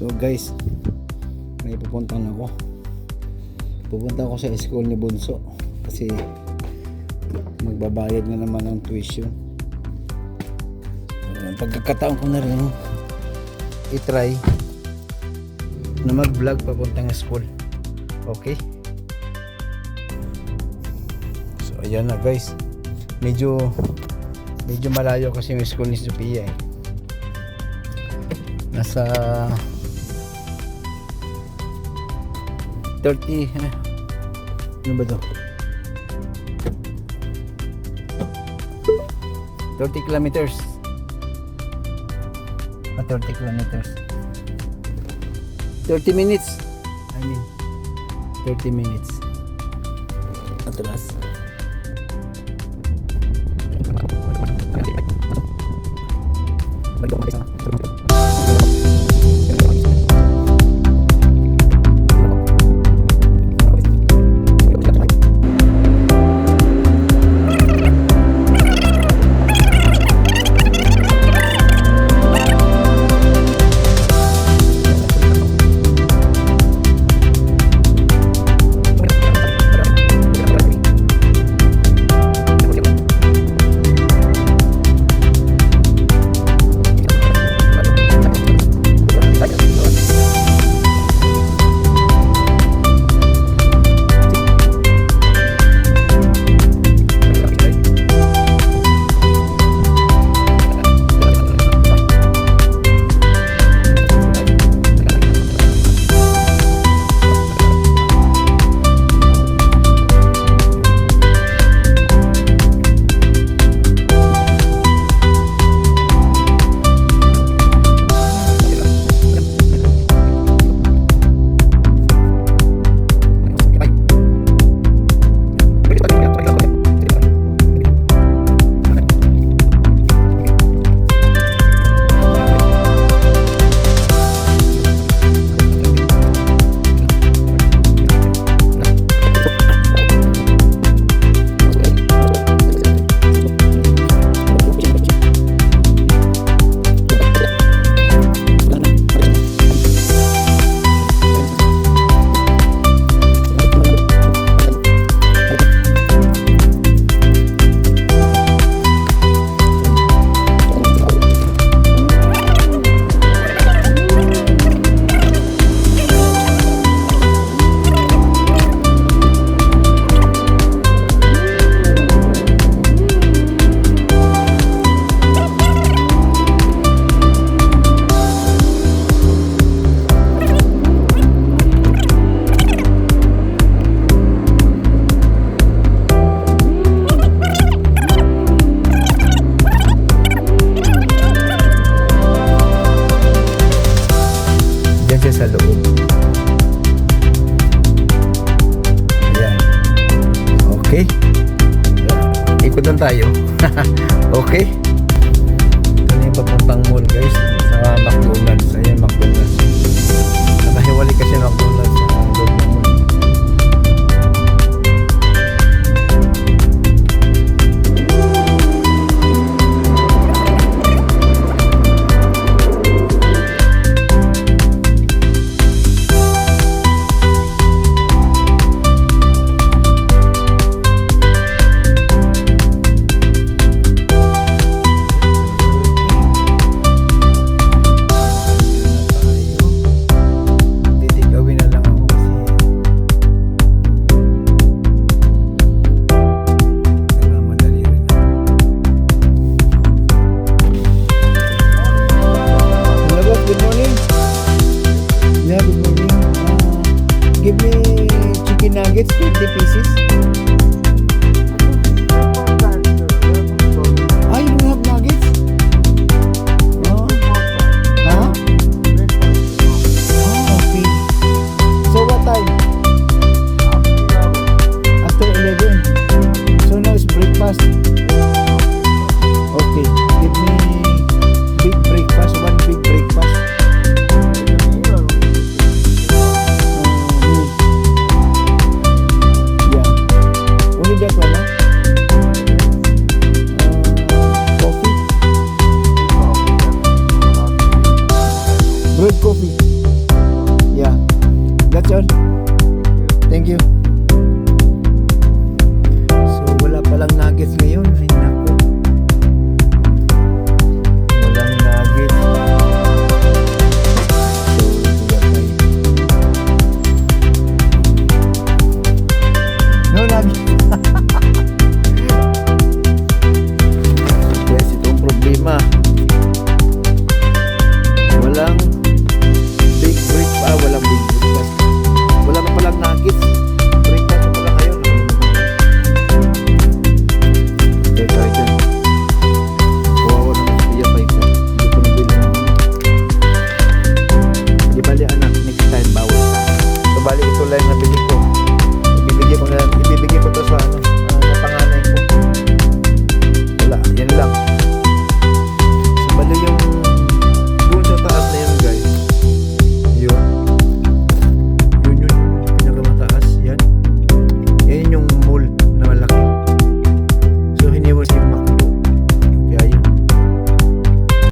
So guys, may pupuntahan ako. Pupunta ako sa school ni Bunso kasi magbabayad na naman ng tuition. Uh, pagkakataon ko na rin i-try na mag-vlog papuntang school. Okay? So ayan na guys. Medyo medyo malayo kasi yung school ni Sophia eh. Nasa 30 eh, ano ba to? 30 kilometers. Ah 30 kilometers. 30 minutes. I mean 30 minutes. Atras Diyan okay. Thank you. So wala palang nuggets ngayon. Ay nako. Walang nuggets. So buya. No nuggets. yes, itong problema.